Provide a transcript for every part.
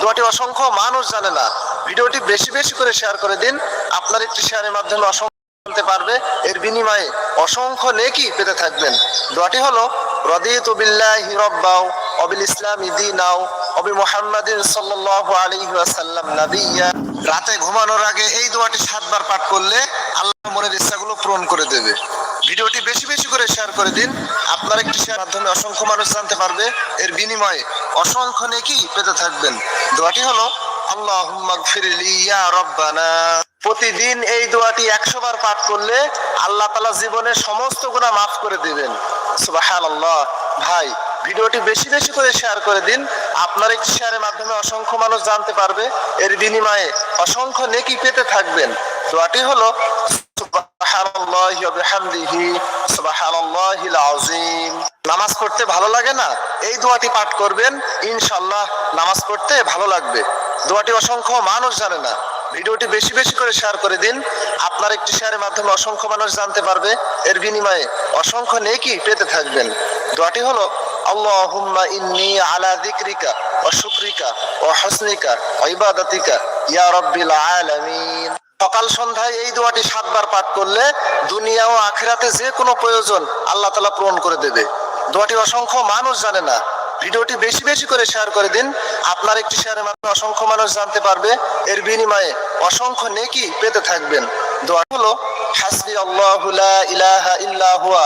দোয়াটি অসংখ্য মানুষ জানে না। ভিডিওটি বেশি বেশি করে শেয়ার করে দিন। আপনার একটি শেয়ারের মাধ্যমে অসংখ্য জানতে পারবে। এর বিনিময়ে অসংখ্য নেকি পেতে থাকবেন। দোয়াটি হলো, রদিতু বিল্লাহি রব্বাও অবিল ইসলাম দিনাও অবি মুহাম্মাদিন সাল্লাল্লাহু আলাইহি ওয়াসাল্লাম নাবিয়্যা রাতে ঘুমানোর আগে এই দোয়াটি সাতবার পাঠ করলে আল্লাহ মনের ইচ্ছাগুলো পূরণ করে দেবে। ভিডিওটি শেয়ার করে দিন। আপনার একটি শেয়ার মাধ্যমে অসংখ্য মানুষ জানতে পারবে। এর বিনিময়ে অসংখ্য নেকি পেতে থাকবেন। দোয়াটি হলো প্রতিদিন এই দোয়াটি একশো বার পাঠ করলে আল্লাহ তালা জীবনের সমস্ত গুণা মাফ করে দিবেন। সুবহানাল্লাহ। ভাই, ভিডিওটি বেশি বেশি করে শেয়ার করে দিন। আপনার একটি শেয়ারের মাধ্যমে অসংখ্য মানুষ জানতে পারবে। এর বিনিময়ে অসংখ্য নেকি পেতে থাকবেন। দোয়াটি হলো, সুবহানাল্লাহি নামাজ পড়তে ভালো লাগে না? এই দোয়াটি পাঠ করবেন। ইনশাল্লাহ নামাজ পড়তে ভালো লাগবে। দোয়াটি অসংখ্য মানুষ জানে না। ভিডিওটি বেশি বেশি করে শেয়ার করে দিন। আপনার একটি শেয়ারের মাধ্যমে অসংখ্য মানুষ জানতে পারবে। এর বিনিময়ে অসংখ্য নেকি পেতে থাকবেন। দোয়াটি হলো, আল্লাহুম্মা ইন্নী আলা যিকরিকা ওয়া শুকরিকা ওয়া হুসনিকা ওয়া ইবাদাতিকা ইয়া রাব্বিল আলামিন। সকাল সন্ধ্যায় এই দোয়াটি সাতবার পাঠ করলে দুনিয়া ও আখেরাতে যে কোনো প্রয়োজন আল্লাহ তালা পূরণ করে দেবে। দোয়াটি অসংখ্য মানুষ জানে না। ভিডিওটি বেশি বেশি করে শেয়ার করে দিন। আপনার একটি শেয়ারের মাধ্যমে অসংখ্য মানুষ জানতে পারবে। এর বিনিময়ে অসংখ্য নেকি পেতে থাকবেন। দোয়া হলো, হাসবি আল্লাহু লা ইলাহা ইল্লা হুয়া,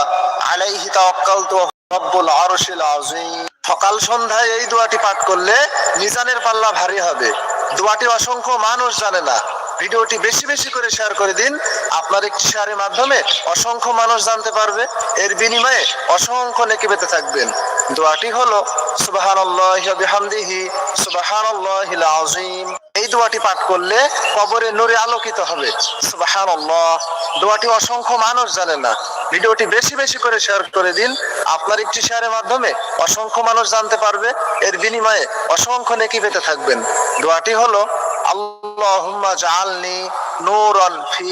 আলাইহি তাওয়াক্কালতু ওয়া রব্বুল আরশিল আযীম। সকাল সন্ধ্যায় এই দোয়াটি পাঠ করলে মিজানের পাল্লা ভারী হবে। দোয়াটি অসংখ্য মানুষ জানে না। ভিডিওটি বেশি বেশি করে শেয়ার করে দিন। আপনার একটি শেয়ারের মাধ্যমে অসংখ্য মানুষ জানতে পারবে। এর বিনিময়ে অসংখ্য নেকি পেতে থাকবেন। দোয়াটি হলো, সুবহানাল্লাহি এই দোয়াটি পাঠ করলে কবরে নূরে আলোকিত হবে। সুবহানাল্লাহ। দোয়াটি অসংখ্য মানুষ জানে না। ভিডিওটি বেশি বেশি করে শেয়ার করে দিন। আপনার একটি শেয়ারের মাধ্যমে অসংখ্য মানুষ জানতে পারবে। এর বিনিময়ে অসংখ্য নেকি পেতে থাকবেন। দোয়াটি হলো আল্লাহুম্মা জাআলনি নূরান ফি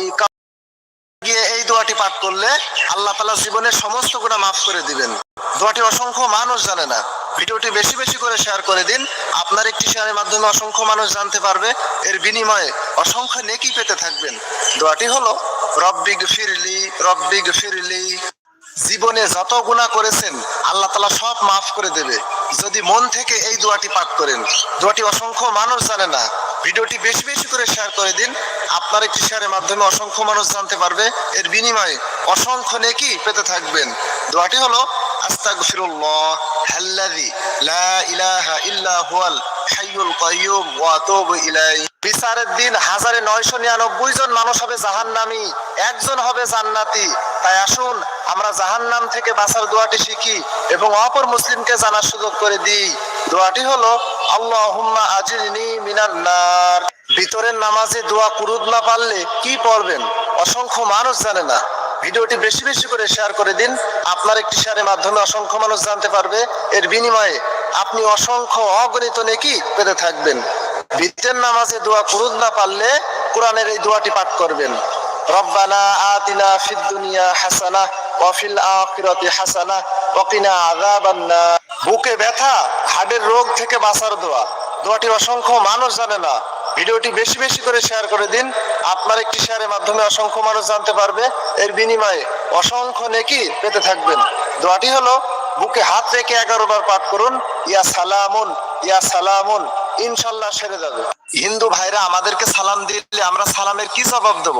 গিয়ে এই দোয়াটি পাঠ করলে আল্লাহ তাআলা জীবনের সমস্ত গুনাহ মাফ করে দিবেন। দোয়াটি অসংখ্য মানুষ জানে না। ভিডিওটি বেশি বেশি করে শেয়ার করে দিন। আপনার একটি শেয়ারের মাধ্যমে অসংখ্য মানুষ জানতে পারবে। এর বিনিময়ে অসংখ্য নেকি পেতে থাকবেন। দোয়াটি হলো রব্বিগ ফিরলি রব্বিগ ফিরলি জীবনে যত গুণা করেছেন, আল্লাহ তালা সব মাফ করে দেবে। যদি মন থেকে এই দোয়াটি পাঠ করেন, দোয়াটি অসংখ্য মানুষ জানে না, ভিডিওটি বেশি বেশি করে শেয়ার করে দিন। আপনার একটি শেয়ারের মাধ্যমে অসংখ্য মানুষ জানতে পারবে। এর বিনিময়ে অসংখ্য নেকি পেতে থাকবেন। দোয়াটি হলো বিচারের দিন হাজারে নয়শো নিরানব্বই জন মানুষ হবে একজন হবে জান্নাতি। তাই আসুন, আমরা জাহান্নাম থেকে বাঁচার দোয়াটি শিখি এবং অপর মুসলিমকে জানার সুযোগ করে দিই। দোয়াটি হলো, আল্লাহুম্মা আজিরনি মিনান নার। ভিতরের নামাজে দোয়া কুরুদ না পারলে কি পড়বেন? অসংখ্য মানুষ জানে না। ভিডিওটি বেশি বেশি করে শেয়ার করে দিন। আপনার একটি শেয়ারের মাধ্যমে অসংখ্য মানুষ জানতে পারবে। এর বিনিময়ে আপনি অসংখ্য অগণিত নেকি পেতে থাকবেন। ভিতের নামাজে দোয়া কুরুদ না পারলে কোরআনের এই দোয়াটি পাঠ করবেন। রব্বানা আতিনা ফিদ দুনিয়া হাসানা ওয়া ফিল আখিরাতি হাসানা ওয়া কিনা আযাবান বুকে ব্যথা, হাড়ের রোগ থেকে বাঁচার দোয়া। দোয়াটি অসংখ্য মানুষ জানে না। ভিডিওটি বেশি বেশি করে শেয়ার করে দিন। আপনার একটি শেয়ারের মাধ্যমে অসংখ্য মানুষ জানতে পারবে। এর বিনিময়ে অসংখ্য নেকি পেতে থাকবেন। দোয়াটি হলো, বুকে হাত রেখে এগারো বার পাঠ করুন, ইয়া সালামুন ইয়া সালামুন, ইনশাল্লাহ সেরে যাবে। হিন্দু ভাইরা, আমাদেরকে সালাম দিলে আমরা সালামের কি জবাব দেব?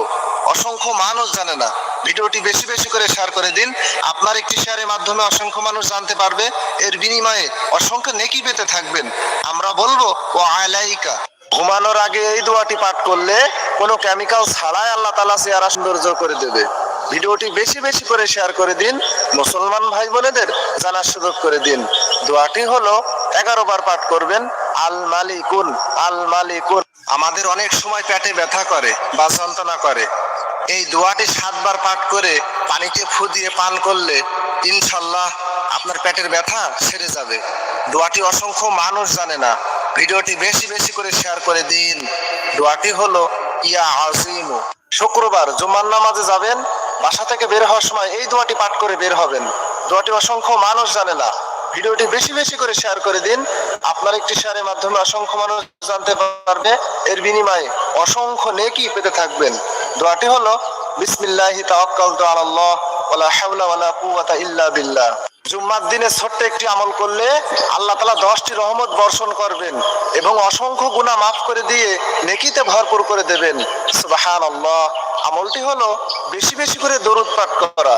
অসংখ্য মানুষ জানে না। ভিডিওটি বেশি বেশি করে শেয়ার করে দিন। আপনার একটি শেয়ারের মাধ্যমে অসংখ্য মানুষ জানতে পারবে। এর বিনিময়ে অসংখ্য নেকি পেতে থাকবেন। আমরা বলব ও আলাইকা। ঘুমানোর আগে এই দোয়াটি পাঠ করলে কোনো কেমিক্যাল ছাড়াই আল্লাহ তালা চেহারা সৌন্দর্য করে দেবে। ভিডিওটি বেশি বেশি করে শেয়ার করে দিন, মুসলমান ভাই বোনেদের জানার সুযোগ করে দিন। দোয়াটি হলো, এগারো বার পাঠ করবেন, আল মালিকুন আল মালিকুন। আমাদের অনেক সময় পেটে ব্যথা করে বা যন্ত্রণা করে। এই দোয়াটি সাতবার পাঠ করে পানিতে ফু দিয়ে পান করলে ইনশাল্লাহ আপনার পেটের ব্যথা সেরে যাবে। দোয়াটি অসংখ্য মানুষ জানে না। ভিডিওটি বেশি বেশি করে শেয়ার করে দিন। দোয়াটি হলো, ইয়া আজিমু শুক্রবার জুম্মার নামাজে যাবেন, বাসা থেকে বের হওয়ার সময় এই দোয়াটি পাঠ করে বের হবেন। দোয়াটি অসংখ্য মানুষ জানে না। ভিডিওটি বেশি বেশি করে শেয়ার করে দিন। আপনার একটি শেয়ারের মাধ্যমে অসংখ্য মানুষ জানতে পারবে। এর বিনিময়ে অসংখ্য নেকি পেতে থাকবেন। দোয়াটি হলো, বিসমিল্লাহি তাওয়াক্কালতু আলাল্লাহ, ওয়ালা হাওলা ওয়ালা কুওয়াতা ইল্লা বিল্লাহ। জুম্মার দিনে ছোট্ট একটি আমল করলে আল্লাহ তালা দশটি রহমত বর্ষণ করবেন এবং অসংখ্য গুণা মাফ করে দিয়ে নেকিতে ভরপুর করে দেবেন। আমলটি হলো বেশি বেশি করে দরুদ পাঠ করা।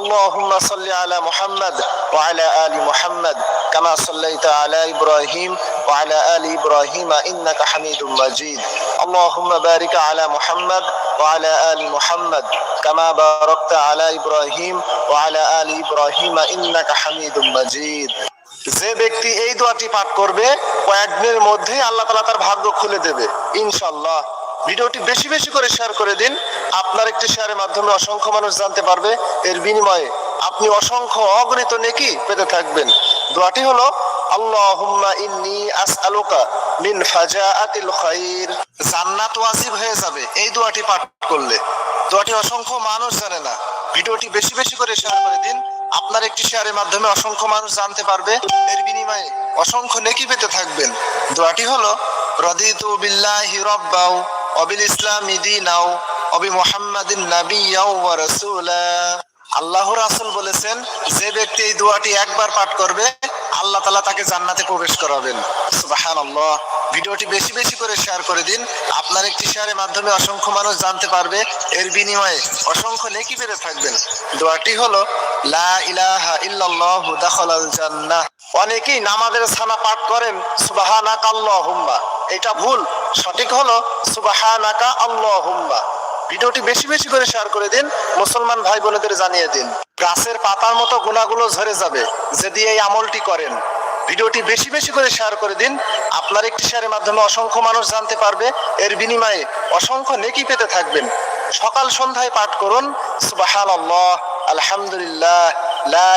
اللهم صل على محمد وعلى آل محمد كما صليت على إبراهيم وعلى آل إبراهيم إنك حميد مجيد اللهم بارك على محمد وعلى آل محمد كما باركت على إبراهيم وعلى آل إبراهيم إنك حميد مجيد যে ব্যক্তি এই দোয়াটি পাঠ করবে কয়েকদিনের মধ্যেই আল্লাহ তালা তার ভাগ্য খুলে দেবে ইনশাল্লাহ ভিডিওটি বেশি বেশি করে শেয়ার করে দিন। আপনার একটি শেয়ারের মাধ্যমে অসংখ্য মানুষ জানতে পারবে। এর বিনিময়ে আপনি অসংখ্য অগণিত নেকি পেতে থাকবেন। দোয়াটি হলো, আল্লাহুম্মা ইন্নি আসআলুকা মিন ফাজাআতিল খাইর। জান্নাত ওয়াজিব হয়ে যাবে, এই দোয়াটি পাঠ করলে। দোয়াটি অসংখ্য মানুষ জানে না। ভিডিওটি বেশি বেশি করে শেয়ার করে দিন। আপনার একটি শেয়ারের মাধ্যমে অসংখ্য মানুষ জানতে পারবে। এর বিনিময়ে অসংখ্য নেকি পেতে থাকবেন। দোয়াটি হলো, রদিতু বিল্লাহি রব্বাউ অবিল ইসলামি দিনাও অবি মুহাম্মাদিন নাবিয়াও ওয়া রাসূলা। আল্লাহ রাসূল বলেছেন, যে ব্যক্তি এই দোয়াটি একবার পাঠ করবে, আল্লাহ তাআলা তাকে জান্নাতে প্রবেশ করাবেন। সুবহানাল্লাহ। ভিডিওটি বেশি বেশি করে শেয়ার করে দিন। আপনার একটি শেয়ারের মাধ্যমে অসংখ্য মানুষ জানতে পারবে, এর বিনিময়ে অসংখ্য নেকি পেতে থাকবেন। দোয়াটি হলো, লা ইলাহা ইল্লাল্লাহু দাখালাল জান্নাহ। অনেকেই নামাজের ছানা পাঠ করেন সুবহানাকা আল্লাহুম্মা এটা ভুল। সঠিক হলো, সুবহানাকা আল্লাহুম্মা। ভিডিওটি বেশি বেশি করে শেয়ার করে দিন, মুসলমান ভাই বোনেদের জানিয়ে দিন। গাছের পাতার মতো গুণাগুলো ঝরে যাবে যদি এই আমলটি করেন। ভিডিওটি বেশি বেশি করে শেয়ার করে দিন। আপনার একটি শেয়ারের মাধ্যমে অসংখ্য মানুষ জানতে পারবে, এর বিনিময়ে অসংখ্য নেকি পেতে থাকবেন। সকাল সন্ধ্যায় পাঠ করুন, সুবহানাল্লাহ, আলহামদুলিল্লাহ। লা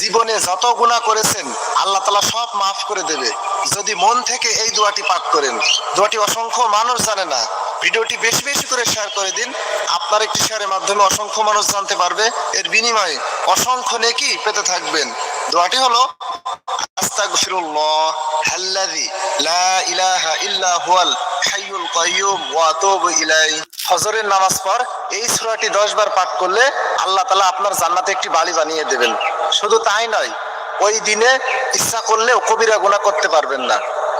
জীবনে যত গুণা করেছেন, আল্লাহ তালা সব মাফ করে দেবে। যদি মন থেকে এই দোয়াটি পাঠ করেন, দোয়াটি অসংখ্য মানুষ জানে না। ভিডিওটি বেশি বেশি করে শেয়ার করে দিন। আপনার একটি শেয়ারের মাধ্যমে অসংখ্য মানুষ জানতে পারবে। এর বিনিময়ে অসংখ্য নেকি পেতে থাকবেন। দোয়াটি হলো আস্তাগফিরুল্লাহ আল্লাযী লা ইলাহা ইল্লা হুয়াল হাইয়ুল কাইয়ুম ওয়া আতুবু ইলাইহি। ফজরের নামাজ পর এই সূরাটি 10 বার পাঠ করলে আল্লাহ তাআলা আপনার জান্নাতে একটি বাড়ি বানিয়ে দেবেন। শুধু তাই নয়, ওই দিনে ইচ্ছা করলেও কবিরা গুনাহ করতে পারবেন না।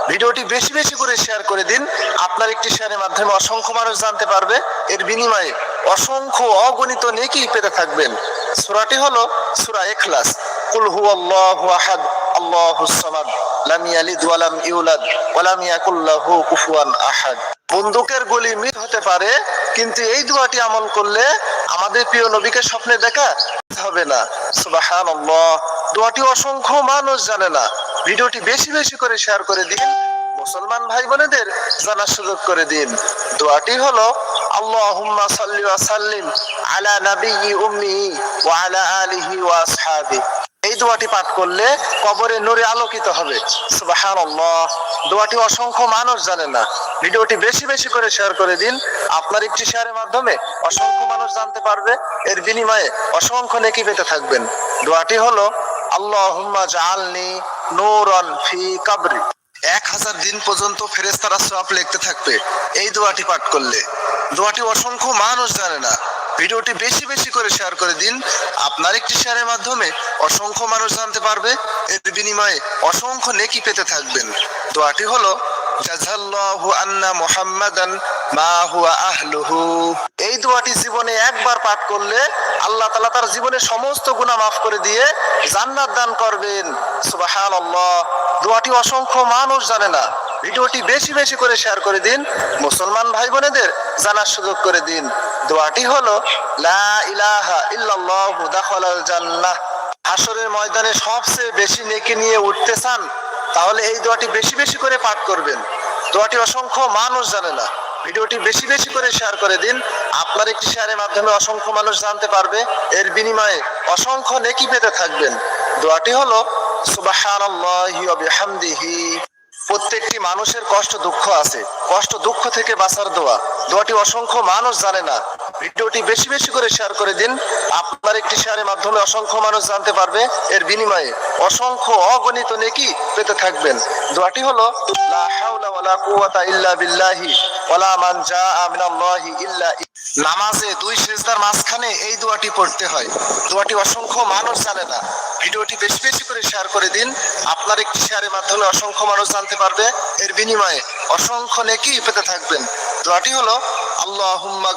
ভিডিওটি বেশি বেশি করে শেয়ার করে দিন, আপনার একটি শেয়ারের মাধ্যমে অসংখ্য মানুষ জানতে পারবে, এর বিনিময়ে অসংখ্য অগণিত নেকি পেতে থাকবেন। সূরাটি হলো সূরা ইখলাস। কুল হুয়াল্লাহু আহাদ আল্লাহুস সামাদ লাম ইয়ালিদ ওয়া লাম ইউলাদ ওয়া লাম ইয়াকুল লাহু কুফুয়ান আহাদ। বন্দুকের গুলি মিট হতে পারে, কিন্তু এই দোয়াটি আমল করলে আমাদের প্রিয় নবীকে স্বপ্নে দেখা হবে না। সুবহানাল্লাহ। দোয়াটি অসংখ্য মানুষ জানে না। ভিডিওটি বেশি বেশি করে শেয়ার করে দিন। মুসলমান ভাই বোনেদের জানার সুযোগ করে দিন। দোয়াটি হলো, আল্লাহুম্মা সাল্লি ওয়া সাল্লিম আলা নাবিয়্যি উম্মি ওয়া আলা আলিহি ওয়া আসহাবি। এই দোয়াটি পাঠ করলে কবরে নূরে আলোকিত হবে। সুবহানাল্লাহ। দোয়াটি অসংখ্য মানুষ জানে না। ভিডিওটি বেশি বেশি করে শেয়ার করে দিন। আপনার একটি শেয়ারের মাধ্যমে অসংখ্য মানুষ জানতে পারবে। এর বিনিময়ে অসংখ্য নেকি পেতে থাকবেন। দোয়াটি হলো, আল্লাহুম্মা জাআলনি নূরান ফি কাবরি। এক হাজার দিন পর্যন্ত ফেরেস্তারা সব লিখতে থাকবে। এই দোয়াটি পাঠ করলে। দোয়াটি অসংখ্য মানুষ জানে না। ভিডিওটি বেশি বেশি করে শেয়ার করে দিন। আপনার একটি শেয়ারের মাধ্যমে অসংখ্য মানুষ জানতে পারবে। এর বিনিময়ে অসংখ্য নেকি পেতে থাকবেন। দোয়াটি হলো, জাযাল্লাহু আন্না মুহাম্মাদান মা হুয়া আহলুহু। এই দোয়াটি জীবনে একবার পাঠ করলে আল্লাহ তাআলা তার জীবনের সমস্ত গুনাহ মাফ করে দিয়ে জান্নাত দান করবেন। সুবহানাল্লাহ। দোয়াটি অসংখ্য মানুষ জানে না। ভিডিওটি বেশি বেশি করে শেয়ার করে দিন। মুসলমান ভাই বোনেদের জানার সুযোগ করে দিন। দোয়াটি হলো, লা ইলাহা ইল্লাল্লাহু দাখালাল জান্নাহ। হাসরের ময়দানে সবচেয়ে বেশি নেকি নিয়ে উঠতে চান, তাহলে এই দোয়াটি বেশি বেশি করে পাঠ করবেন। দোয়াটি অসংখ্য মানুষ জানে না। ভিডিওটি বেশি বেশি করে শেয়ার করে দিন। আপনার একটি শেয়ারের মাধ্যমে অসংখ্য মানুষ জানতে পারবে। এর বিনিময়ে অসংখ্য নেকি পেতে থাকবেন। দোয়াটি হলো বিহামদিহি। প্রত্যেকটি মানুষের কষ্ট, দুঃখ আছে। কষ্ট, দুঃখ থেকে বাঁচার দোয়া। দোয়াটি অসংখ্য মানুষ জানে না। ভিডিওটি বেশি বেশি করে শেয়ার করে দিন। আপনার একটি শেয়ারের মাধ্যমে অসংখ্য মানুষ জানতে পারবে। এর বিনিময়ে অসংখ্য অগণিত নেকি পেতে থাকবেন। দোয়াটি হলো, লা হাওলা ওয়ালা কুওয়াতা ইল্লা বিল্লাহি ওয়ালা মান জাআ মিনাল্লাহি ইল্লা নামাজে দুই সেজদার মাঝখানে এই দোয়াটি পড়তে হয়। দোয়াটি অসংখ্য মানুষ জানে না। ভিডিওটি বেশি বেশি করে শেয়ার করে দিন। আপনার একটি শেয়ারের মাধ্যমে অসংখ্য মানুষ জানতে পারবে। এর বিনিময়ে অসংখ্য নেকি পেতে থাকবেন। দোয়াটি হলো, আল্লাহুম্মা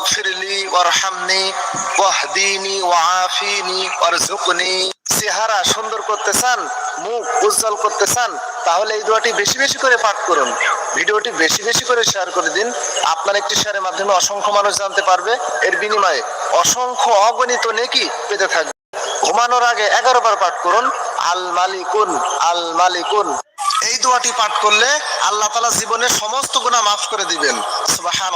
ওয়ারহামনি, ওয়াহদিনি, ওয়াআফিনি, ওয়ারযুকনি। চেহারা সুন্দর করতে চান, মুখ উজ্জ্বল করতে চান, তাহলে এই দোয়াটি বেশি বেশি করে পাঠ করুন। ভিডিওটি বেশি বেশি করে শেয়ার করে দিন। আপনার একটি শেয়ারের মাধ্যমে অসংখ্য মানুষ জানতে পারবে। এর বিনিময়ে অসংখ্য অগণিত নেকি পেতে থাকবে। ঘুমানোর আগে এগারো বার পাঠ করুন। আল মালিকুন আল মালিকুন। এই দোয়াটি পাঠ করলে আল্লাহ তালা জীবনের সমস্ত গুণা মাফ করে দিবেন। সুবাহান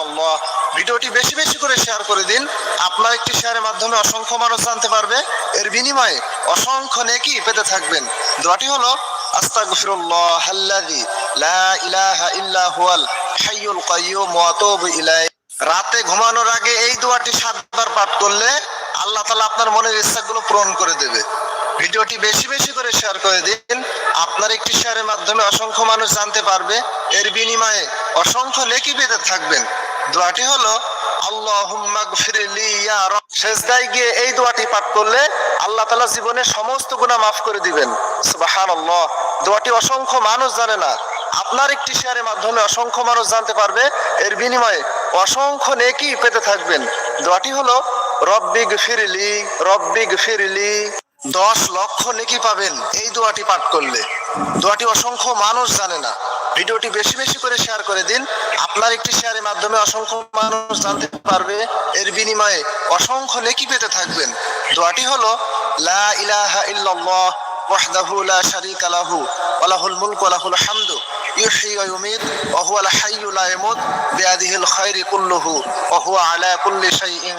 ভিডিওটি বেশি বেশি করে শেয়ার করে দিন। আপনার একটি শেয়ারের মাধ্যমে অসংখ্য মানুষ জানতে পারবে। এর বিনিময়ে অসংখ্য নেকি পেতে থাকবেন। দোয়াটি হলো হুয়াল হাইয়ুল কাইয়্যুম ওয়া আতুবু ইলাইহি। রাতে ঘুমানোর আগে এই দোয়াটি সাতবার পাঠ করলে আল্লাহ তালা আপনার মনের ইচ্ছাগুলো পূরণ করে দেবে। ভিডিওটি বেশি বেশি করে শেয়ার করে দিন। আপনার একটি শেয়ারের মাধ্যমে অসংখ্য মানুষ জানতে পারবে। এর বিনিময়ে অসংখ্য নেকি পেতে থাকবেন। দোয়াটি হলো গিয়ে এই পাঠ করলে সমস্ত গুণা মাফ করে দিবেন। অসংখ্য মানুষ জানে না। আপনার একটি শেয়ারের মাধ্যমে অসংখ্য মানুষ জানতে পারবে, এর বিনিময়ে অসংখ্য নেকি পেতে থাকবেন। দোয়াটি হলো রব্বিগ ফিরলি রব্বিগ ফিরলি দশ লক্ষ নেকি পাবেন এই দোয়াটি পাঠ করলে। দোয়াটি অসংখ্য মানুষ জানে না। ভিডিওটি বেশি বেশি করে শেয়ার করে দিন। আপনার একটি শেয়ারের মাধ্যমে অসংখ্য মানুষ জানতে পারবে। এর বিনিময়ে অসংখ্য নেকি পেতে থাকবেন। দোয়াটি হলো, লা ইলাহা ইল্লাল্লাহ ওয়াহদাহু লা শারীকা লাহু ওয়া লাহুল মুলকু ওয়া লাহুল হামদু ইউহয়ি ওয়া ইউমীত ওয়া হুয়াল হাইয়্যু লা ইয়ামুত বিয়াদিহিল খায়রু কুল্লুহু ওয়া হুয়া আলা কুল্লি শাইইন